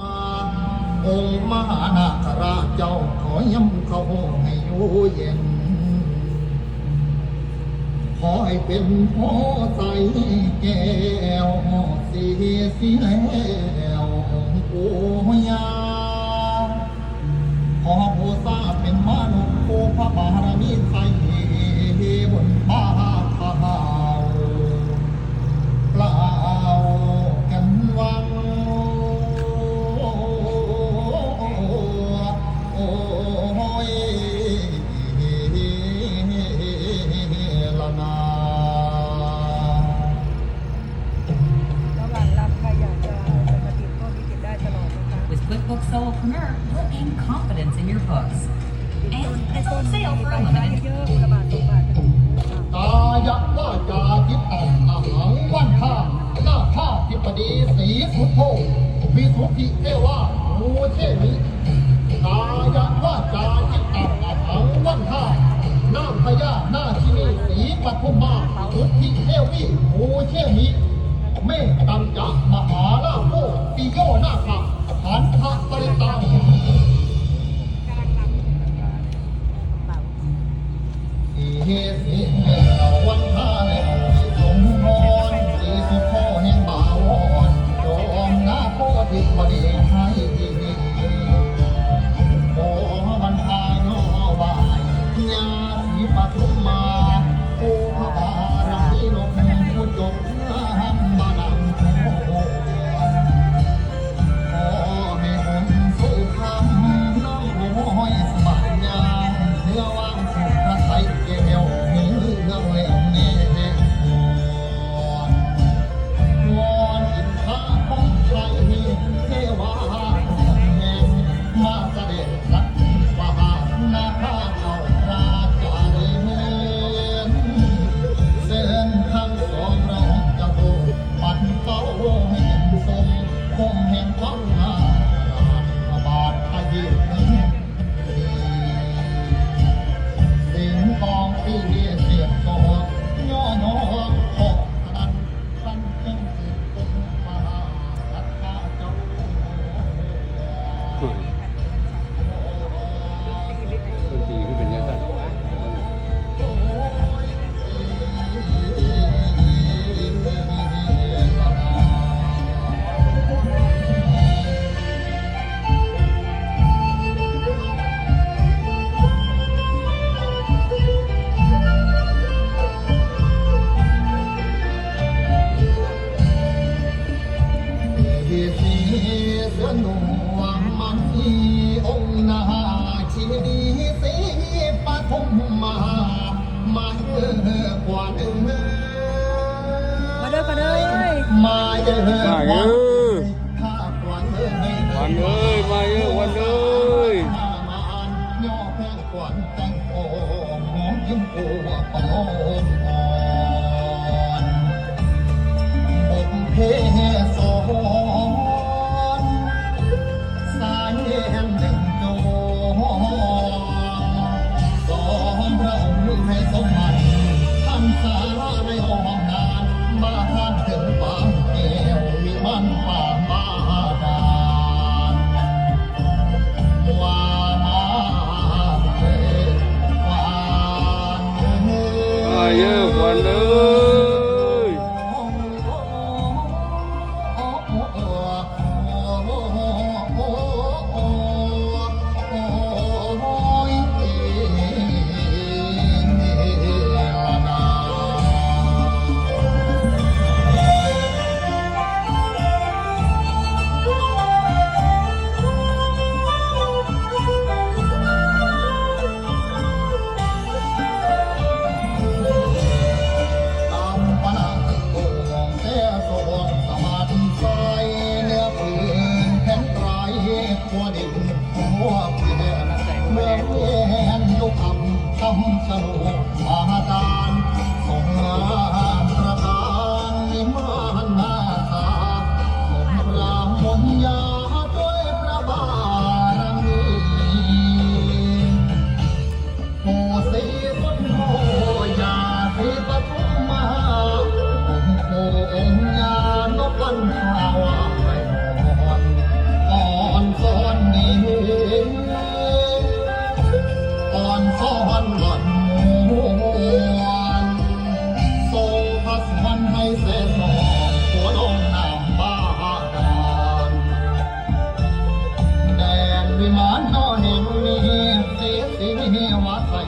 มาองค์มหานาคราชเจ้าขอย้ำเขาให้อยู่เย็น ขอให้เป็นพ่อใจแก้วสีเสีแล้วองค์ปูยาขอโพสาเป็นมนุษย์โพพระบารมีไทย พุทโธมีสุติเอวาโมเทมิตายะวาจาจิตตังอัตังวันทาน้ำพยาหน้าที่นี่สีปัทุมมาสุติเอวีโมเทมิเมฆ มีคนเอีดีสีปฐมมามาเยอะกว่าหนึ่มาเด้อมาเยอะมาเยอะกวันเอ้ยมาเยอะวันเอ้ยย่อแพงกว่าแตงโมยิ้มโอ้ปะโ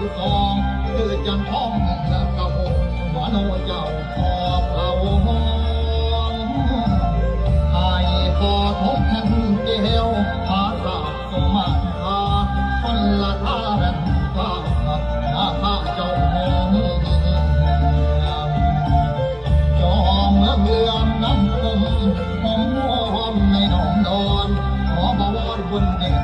ลูกทองคือจันทองและกระหงหวานโอเจ้าขอบพระวงให้พอทบทันเกลพาราสมาคาคนละทารันพานาพาเจ้าหงจอมเมืองน้ำคมหอมวอมในนองดอนขอบวรบนเ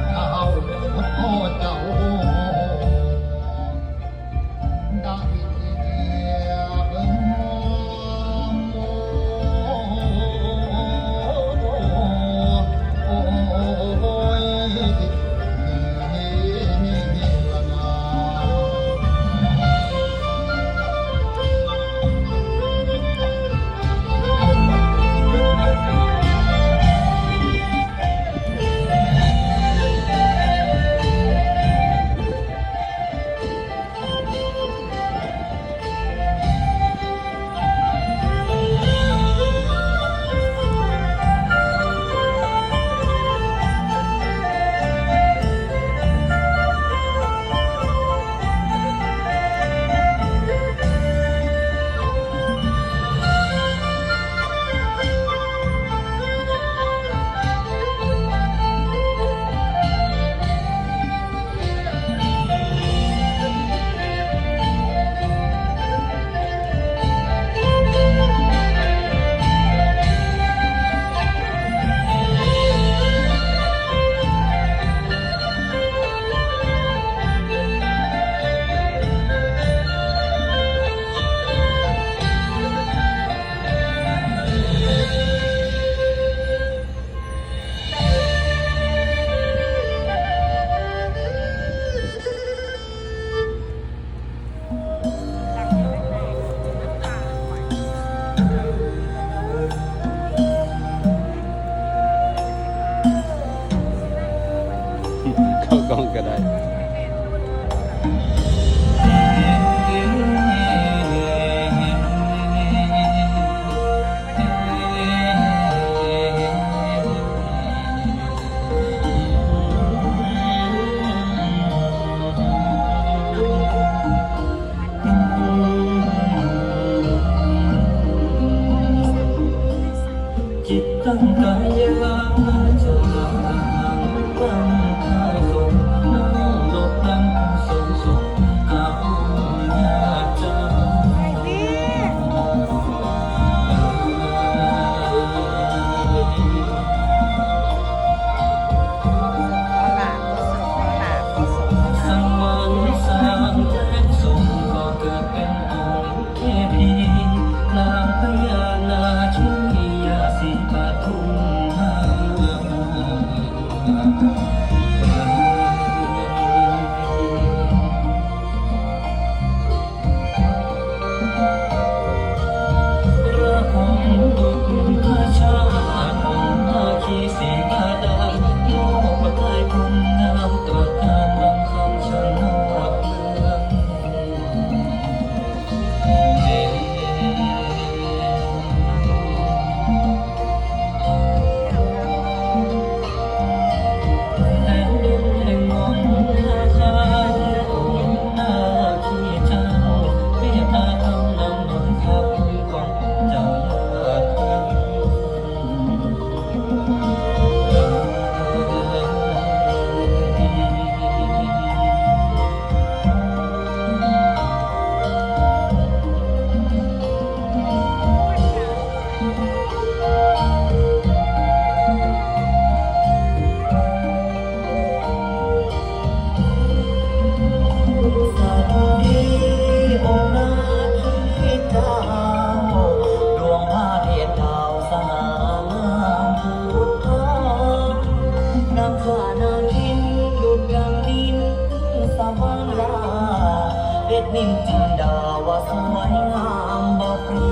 นินจินดาว่าสวยงามบอกเปรี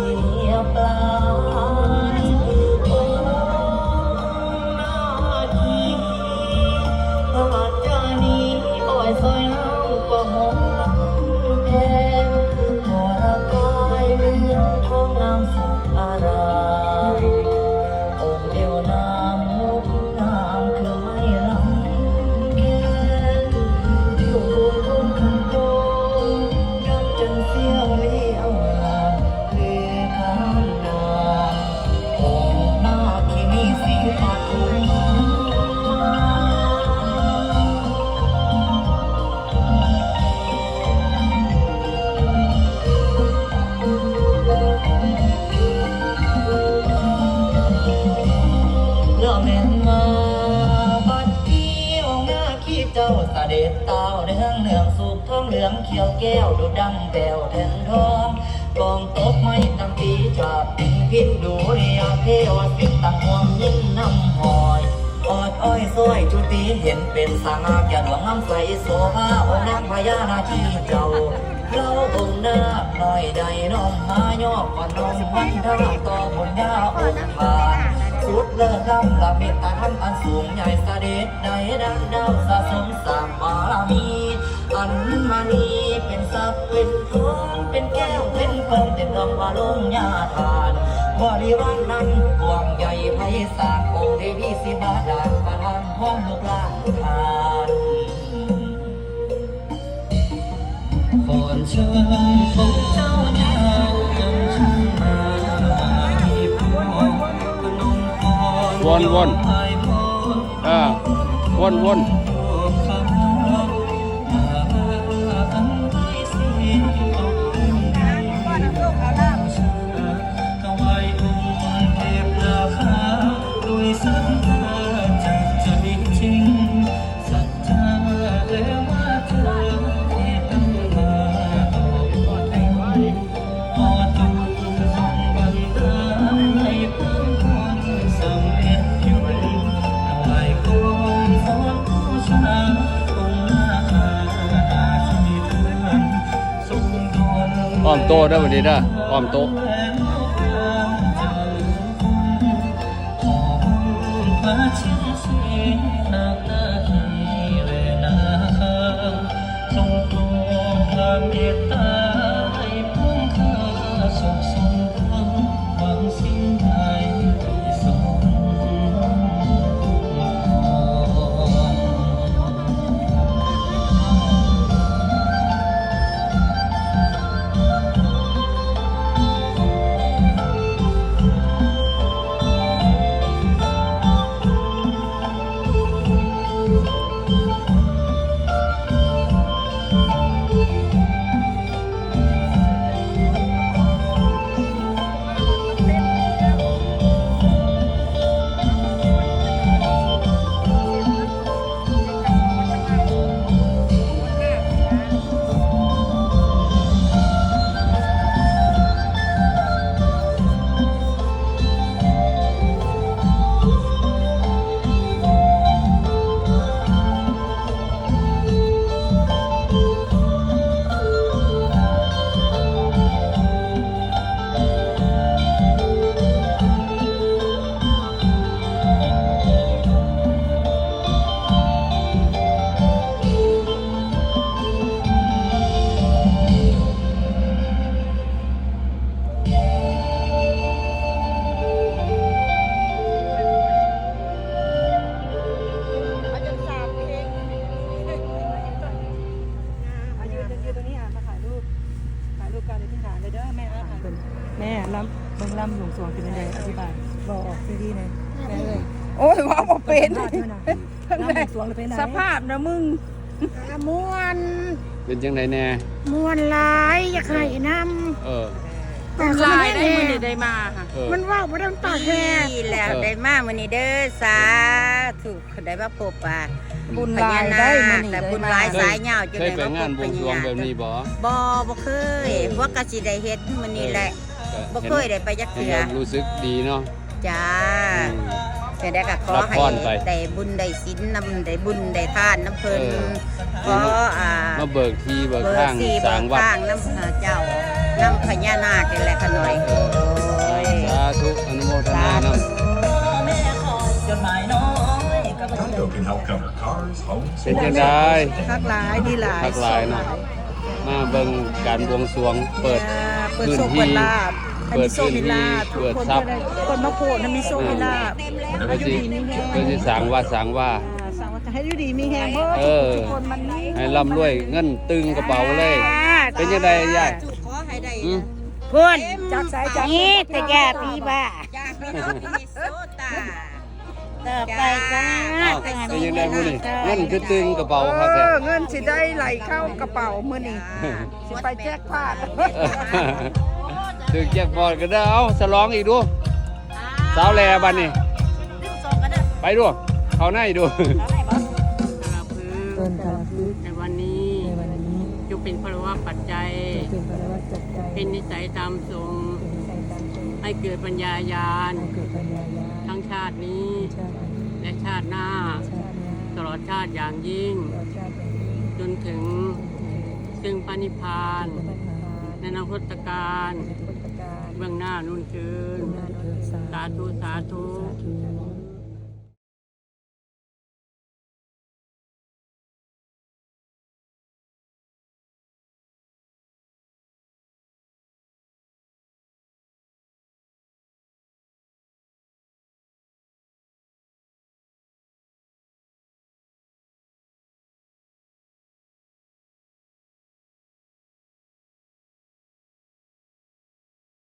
ยบเปล่า เขียวแก้วดูดังแววแทนทองกองตบไม้ตั้งปีจับปิงพินดูเรียเทวสิตังห่วงยิ้มน้ำหอยออดอ้อยซอยจุตีเห็นเป็นสางาแก่หลวงน้ำใสโสภาองค์นางพญานาคีเจ้าเราองค์นาคน้อยใดน้อมมายอกก่อนน้อมพันธะต่อบนยาองค์พานสุดเลิศล้ำละเมตตาธรรมอันสูงใหญ่เสด็จใดดังดาวสะสมสามบารมี อันมานีเป็นทรัพย์เป็นทองเป็นแก้วเป็นทองเป็นรองว่าลงยาทานบริวารนั้นกว้างใหญ่ไพศาลองค์เทวีสิบาดาลประทานพรลูกหลานทานก่อนเชิญของเจ้าเจ้ายังชื่อมามีพวงพนมพรวนวนอ่าวนวน โตได้วันนี้เด้ออ้อมโตะพระชินสีนาควาคาทรงโปรดพระเมตต แม่อะถ่ายเป็นแม่ลำเบิ่งลำหลวงสวงเป็นยังไงอธิบายบอกออกดีๆหน่อยแม่เอ้ยโอ้ยว่าบ่เป็นลำหลวงสวงหรือเป็นไรสภาพนะมึงม่วนเป็นจังไดแน่ม่วนหลายอยากให้นเออำแต่ลายมันได้ไม่มือแน่นี่ได้มาค่ะเออมันว่าบ่ได้ปากแค่ดีแล้วได้มามื้อนี้เด้อสาธุได้มาพบป่า บุญพหลาญายนาได้คมื้อนี้แต่ได้บุญมาหลายสายยาวจนเคยได้ไปมาพงานบบวงสรวงแบบนี้บ่บ่บ่เคยว่าก็สิได้เฮ็ดมื้อนี้แหละบ่เคยได้ไปจักเห็นเทื่อแล้วรู้สึกดีเนาะจ้าอืม แต่ได้ก็ขอรับให้พรไปได้บุญได้ศีลนำได้บุญได้ทานน้ำเพิ่นเออ ขออ่า มาเบิกที่เบิกเบอทางร์สี่สเบอร้างร์วัดข้างน้ำเอ่อเจ้าน้ำพญานาคนี่แหละขน่อยโอ้ยสาธุอนุโมทนานำแม่คอยจดหมายน้อย เป็นจังไดคักหลายดีหลายทักหลายเนาะมาเบิ่งการบวงสรวงเปิดเปิดพื้นโชคที่เปิดลาบให้เปิมีดโชคมีลาบทุเปิกดคนทรัพก็ย์ได้คนมาโพดนะมีโชคมีลาบเพื่อสิเพื่อสิสร้างว่าสร้างว่า อ่าสั่งว่าจะให้อยู่ดีมีแฮงเบิดเออ ทุกคนมันนี่ให้ร่ำรวยเงินตึงกระเป๋าเลย เป็นจังไดยายขอให้ได้อืมพุ่นจากสายจากนี่แต่แก่ปีบ้าจากพี่น้องมินนิโซตา ต่อไปจ้าอ้าวเป็นยังไงมื้อนี้เงินคือตึงกระเป๋าครับเอแท้อเงินสิได้ไหลเข้ากระเป๋ามื้อนี้สิไปแจกพาดถึงแจ็คบอลก็ได้เอาสลองอีกดู สาวแลบัดนี้ไปดูเขาในดูเกินคาราฟิกในวันนี้ในวันนี้จุกเป็นพลวะปัจจัย เป็นปรวัตจักใจเป็นนิสัยตามทรงเป็นใจตามตรงให้เกิดปัญญายาณให้เกิดปัญญายาทั้ง ชาตินี้ ชาตินี้และชาติหน้า ชาตินี้ตลอดชาติอย่างยิ่งต่อชาติอย่างนี้จนถึงซึ่งพระนิพพาน พระนิพพานในอนาคตการในพุทธกาลเบื้องหน้านุ่นคืนหน้าโนนสาสาธุสาธุธุ